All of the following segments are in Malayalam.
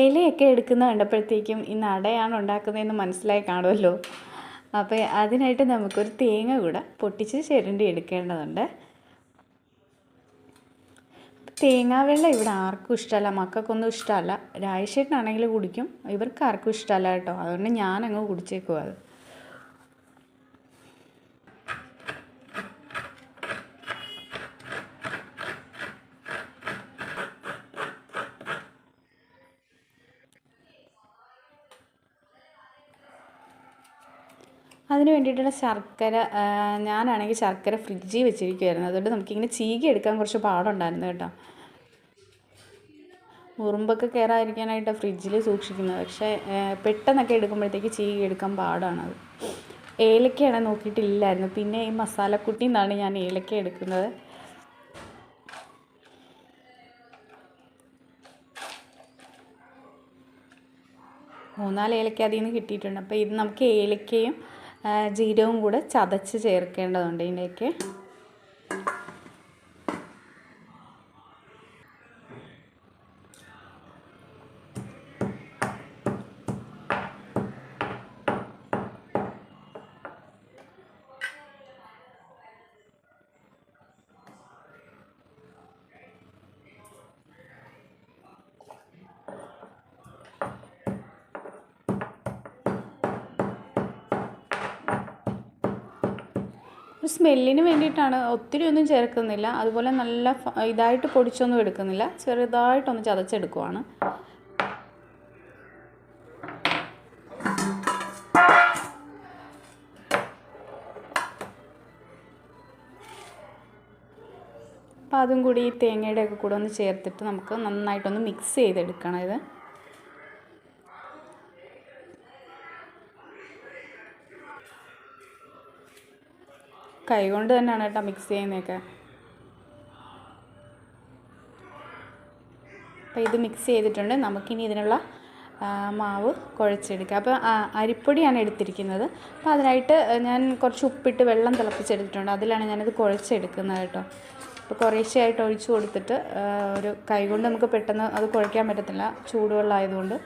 ഇലയൊക്കെ എടുക്കുന്ന കണ്ടപ്പോഴത്തേക്കും ഇന്ന് അടയാണ് ഉണ്ടാക്കുന്നതെന്ന് മനസ്സിലായി കാണുമല്ലോ. അപ്പോൾ അതിനായിട്ട് നമുക്കൊരു തേങ്ങ കൂടെ പൊട്ടിച്ച് ചിരണ്ടി എടുക്കേണ്ടതുണ്ട്. തേങ്ങാവെള്ളം ഇവിടെ ആർക്കും ഇഷ്ടമല്ല മക്കൾക്കൊന്നും ഇഷ്ടമല്ല. രാജശേട്ടനാണെങ്കിൽ കുടിക്കും ഇവർക്ക് ആർക്കും ഇഷ്ടമല്ല കേട്ടോ. അതുകൊണ്ട് ഞാനങ്ങ് കുടിച്ചേക്കും അത്. അതിന് വേണ്ടിയിട്ടുള്ള ശർക്കര ഞാനാണെങ്കിൽ ശർക്കര ഫ്രിഡ്ജിൽ വെച്ചിരിക്കുമായിരുന്നു അതുകൊണ്ട് നമുക്കിങ്ങനെ ചീകി എടുക്കാൻ കുറച്ച് പാടുണ്ടായിരുന്നു കേട്ടോ. ഉറുമ്പൊക്കെ കയറാതിരിക്കാനായിട്ട് ഫ്രിഡ്ജിൽ സൂക്ഷിക്കുന്നത്. പക്ഷേ പെട്ടെന്നൊക്കെ എടുക്കുമ്പോഴത്തേക്ക് ചീകി എടുക്കാൻ പാടാണത്. ഏലക്കയാണ് നോക്കിയിട്ടില്ലായിരുന്നു. പിന്നെ ഈ മസാലക്കുട്ടി നിന്നാണ് ഞാൻ ഏലക്ക എടുക്കുന്നത്. മൂന്നാൽ ഏലക്ക അതിൽ നിന്ന് കിട്ടിയിട്ടുണ്ട്. അപ്പോൾ ഇത് നമുക്ക് ഏലക്കയും ജീരകവും കൂടെ ചതച്ച് ചേർക്കേണ്ടതുണ്ട് ഇതിലേക്ക് ഒരു സ്മെല്ലിന് വേണ്ടിയിട്ടാണ്. ഒത്തിരി ഒന്നും ചേർക്കുന്നില്ല. അതുപോലെ നല്ല ഇതായിട്ട് പൊടിച്ചൊന്നും എടുക്കുന്നില്ല. ചെറുതായിട്ടൊന്ന് ചതച്ചെടുക്കുവാണ്. അപ്പോൾ അതും കൂടി ഈ തേങ്ങയുടെ ഒക്കെ കൂടെ ഒന്ന് ചേർത്തിട്ട് നമുക്ക് നന്നായിട്ടൊന്ന് മിക്സ് ചെയ്തെടുക്കണം ഇത്. കൈകൊണ്ട് തന്നെയാണ് കേട്ടോ മിക്സ് ചെയ്യുന്നതൊക്കെ. അപ്പോൾ ഇത് മിക്സ് ചെയ്തിട്ടുണ്ട്. നമുക്കിനി ഇതിനുള്ള മാവ് കുഴച്ചെടുക്കാം. അപ്പോൾ അരിപ്പൊടിയാണ് എടുത്തിരിക്കുന്നത്. അപ്പോൾ അതിനായിട്ട് ഞാൻ കുറച്ച് ഉപ്പിട്ട് വെള്ളം തിളപ്പിച്ചെടുത്തിട്ടുണ്ട്. അതിലാണ് ഞാനത് കുഴച്ചെടുക്കുന്നത് കേട്ടോ. അപ്പോൾ കുറേശ്ശെയായിട്ട് ഒഴിച്ചു കൊടുത്തിട്ട് ഒരു കൈകൊണ്ട് നമുക്ക് പെട്ടെന്ന് അത് കുഴയ്ക്കാൻ പറ്റത്തില്ല. ചൂടുവെള്ളം ആയതുകൊണ്ട്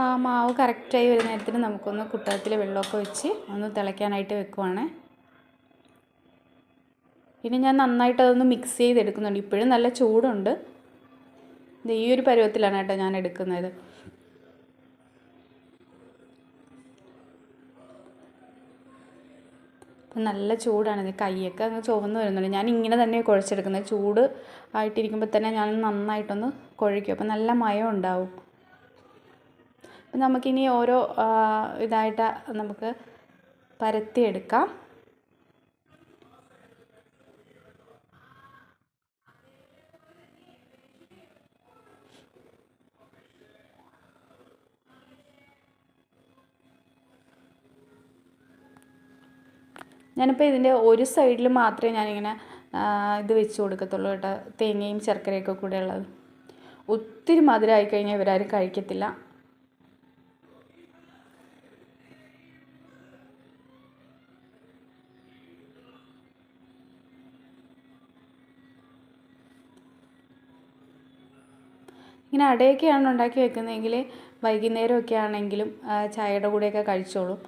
ആ മാവ് കറക്റ്റായി വരുന്ന നേരത്തിന് നമുക്കൊന്ന് കുട്ടകത്തിൽ വെള്ളമൊക്കെ വെച്ച് ഒന്ന് തിളയ്ക്കാനായിട്ട് വെക്കുവാണ്. പിന്നെ ഞാൻ നന്നായിട്ട് അതൊന്ന് മിക്സ് ചെയ്തെടുക്കുന്നുണ്ട്. ഇപ്പോഴും നല്ല ചൂടുണ്ട്. ഇത് ഈ ഒരു പരുവത്തിലാണ് കേട്ടോ ഞാൻ എടുക്കുന്നത്. അപ്പം നല്ല ചൂടാണ്. ഇത് കൈയൊക്കെ അങ്ങ് ചുവന്ന് വരുന്നുണ്ട്. ഞാൻ ഇങ്ങനെ തന്നെ കുഴച്ചെടുക്കുന്നത്. ചൂട് ആയിട്ടിരിക്കുമ്പോൾ തന്നെ ഞാൻ നന്നായിട്ടൊന്ന് കുഴയ്ക്കും. അപ്പം നല്ല മയം ഉണ്ടാവും നമുക്കിനി ഓരോ ഇതായിട്ട് നമുക്ക് പരത്തിയെടുക്കാം. ഞാനിപ്പോൾ ഇതിന്റെ ഒരു സൈഡിൽ മാത്രമേ ഞാനിങ്ങനെ ഇത് വെച്ച് കൊടുക്കത്തുള്ളൂ കേട്ടോ. തേങ്ങയും ശർക്കരയൊക്കെ കൂടെ ഉള്ളത്. ഒത്തിരി മധുരമായി കഴിഞ്ഞാൽ ഇവരാരും കഴിക്കത്തില്ല. ഇങ്ങനെ അടയൊക്കെയാണ് ഉണ്ടാക്കി വെക്കുന്നതെങ്കിൽ വൈകുന്നേരമൊക്കെ ആണെങ്കിലും ചായയുടെ കൂടെയൊക്കെ കഴിച്ചോളും.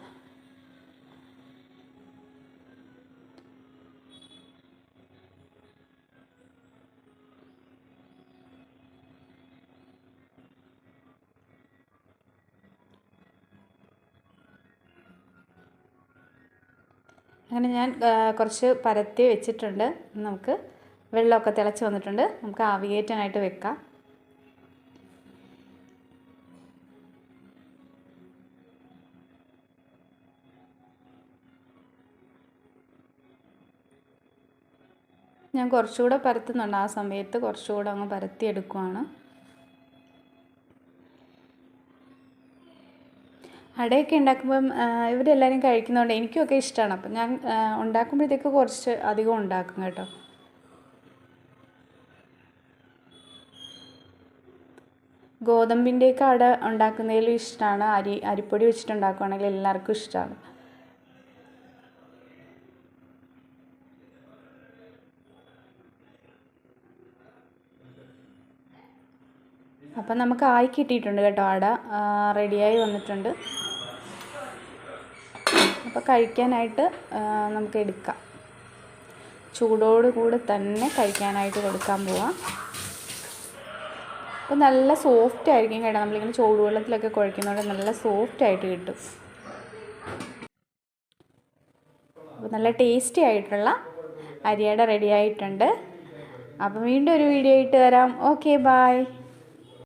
അങ്ങനെ ഞാൻ കുറച്ച് പരത്തി വെച്ചിട്ടുണ്ട്. നമുക്ക് വെള്ളമൊക്കെ തിളച്ച് വന്നിട്ടുണ്ട്. നമുക്ക് ആവിയേറ്റാനായിട്ട് വെക്കാം. ഞാൻ കുറച്ചുകൂടെ പരത്തുന്നുണ്ട്. ആ സമയത്ത് കുറച്ചുകൂടെ അങ്ങ് പരത്തിയെടുക്കുവാണ്. അടയൊക്കെ ഉണ്ടാക്കുമ്പം ഇവരെല്ലാവരും കഴിക്കുന്നതുകൊണ്ട് എനിക്കൊക്കെ ഇഷ്ടമാണ് അപ്പം ഞാൻ ഉണ്ടാക്കുമ്പോഴത്തേക്ക് കുറച്ച് അധികം ഉണ്ടാക്കും കേട്ടോ. ഗോതമ്പിന്റെയൊക്കെ അട ഉണ്ടാക്കുന്നതിലും ഇഷ്ടമാണ് അരി അരിപ്പൊടി വെച്ചിട്ട് ഉണ്ടാക്കുകയാണെങ്കിൽ എല്ലാവർക്കും ഇഷ്ടമാണ് അപ്പം നമുക്ക് ആയി കിട്ടിയിട്ടുണ്ട് കേട്ടോ അട. റെഡിയായി വന്നിട്ടുണ്ട്. അപ്പോൾ കഴിക്കാനായിട്ട് നമുക്ക് എടുക്കാം. ചൂടോട് കൂടെ തന്നെ കഴിക്കാനായിട്ട് കൊടുക്കാൻ പോവാം. അപ്പോൾ നല്ല സോഫ്റ്റ് ആയിരിക്കും കേട്ടോ. നമ്മളിങ്ങനെ ചൂടുവെള്ളത്തിലൊക്കെ കുഴക്കുന്നതുകൊണ്ട് നല്ല സോഫ്റ്റ് ആയിട്ട് കിട്ടും. അപ്പോൾ നല്ല ടേസ്റ്റി ആയിട്ടുള്ള അരിയട റെഡി ആയിട്ടുണ്ട്. അപ്പം വീണ്ടും ഒരു വീഡിയോ ഇട്ട് തരാം ഓക്കെ ബായ്